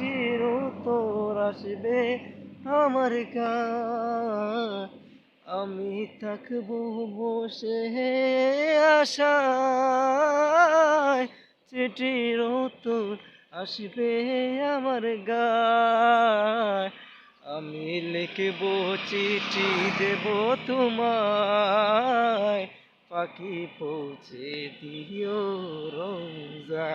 চিঠির উত্তর আসবে আমার আমি থাকব বসে আশায়। চিঠির উত্তর আসবে আমার গায়ে। আমি লিখব চিঠি, দেব তোমায়। পাখি পৌঁছে দিও রোজা